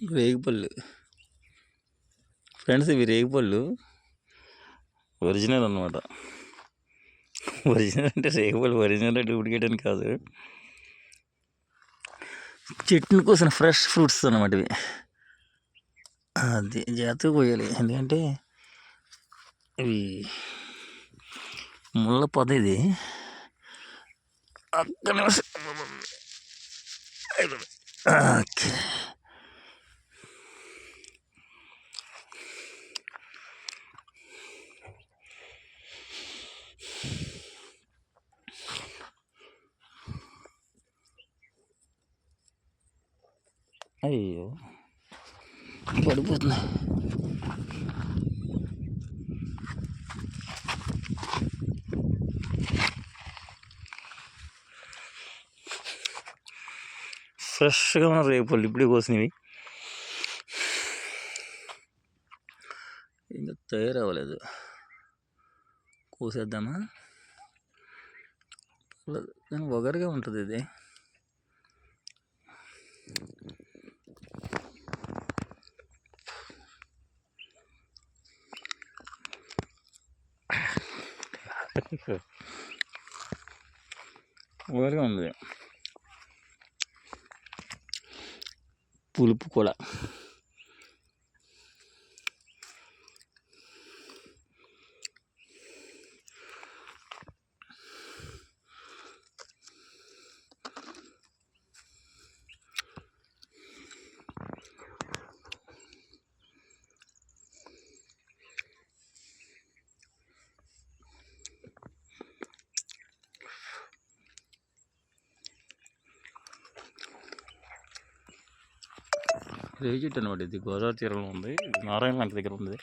రేగిపళ్ళు. Friends ఇవి రేగిపళ్ళు. Original అనమాట original అంటే రేగిపళ్ళు ఒరిజినల్ డూప్లికేట్ అని కాదు. చెట్టుని కోసిన ఫ్రెష్ ఫ్రూట్స్ అనమాట ఇవి. అది జాగ్రత్తగా పోయాలి. ఎందుకంటే ఇవి ముళ్ళ పొద ఇది. అక్కడ ఓకే అయ్యో. పడిపోతున్నాయి ఫ్రెష్గా ఉన్న రేపులు ఇప్పుడే కోసినవి. ఇంకా తయారవ్వలేదు. కోసేద్దామా? కానీ ఒగరుగా ఉంటుంది ఇది. ఒగరుగా ఉంది. పులుపు కూడా. రేగి చెట్టు అనమాట ఇది. గోదావరి తీరంలో ఉంది. నారాయణ లంక దగ్గర ఉంది.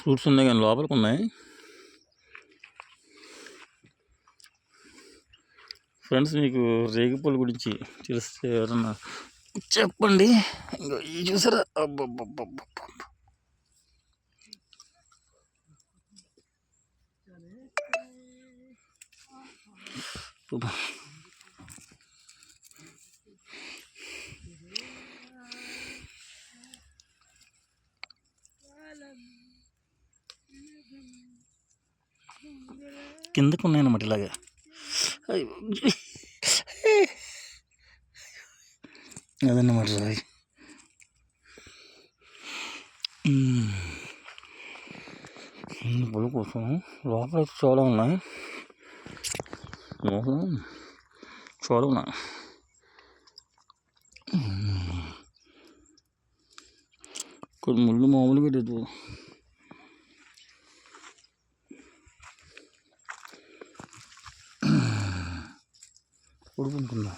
ఫ్రూట్స్ ఉన్నాయి కానీ లోపలికి ఉన్నాయి. ఫ్రెండ్స్ మీకు రేగిపూల గురించి తెలిస్తే ఎవరన్నా చెప్పండి. ఇంకా ఈ చూసారా? అబ్బబ్బబ్బబ్బ కిందకు ఉన్నాయన్నమాట ఇలాగా. అదన్నమాట రాయి పులు కోసం లోపల చాలా ఉన్నాయి. లోపల చాలా ఉన్నాయి కొన్ని ముళ్ళు మామూలుగా లేదు ఉడుకుంటుందా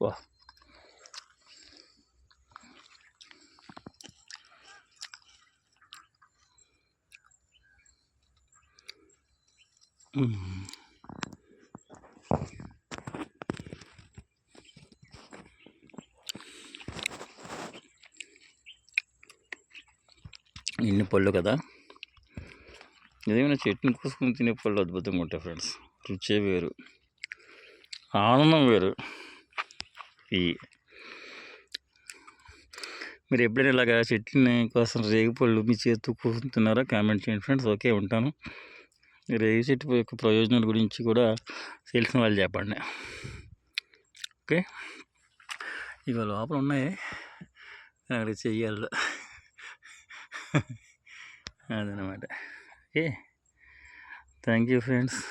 వా ఇన్ని పళ్ళు కదా? ఏదైనా చట్నీ కోసుకొని తినే పళ్ళు అద్భుతంగా ఉంటాయి ఫ్రెండ్స్ రుచే వేరు. ఆనందం వేరు. ఈ మీరు ఎప్పుడైనా ఇలాగా చెట్లని కోసం రేగిపళ్ళు మీ చేతితో కోసుకుని కామెంట్ చేయండి ఫ్రెండ్స్. ఓకే ఉంటాను. రేగి చెట్టు యొక్క ప్రయోజనాల గురించి కూడా తెలిసిన వాళ్ళు చెప్పండి. ఓకే? ఇక లోపల ఉన్నాయి. అక్కడ చెయ్యాలి. అదనమాట. ఓకే? Thank you friends.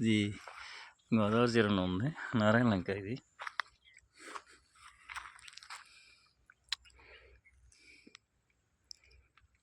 ఇది గోదావరి జిల్లాలో ఉంది. నారాయణ లంక ఇది.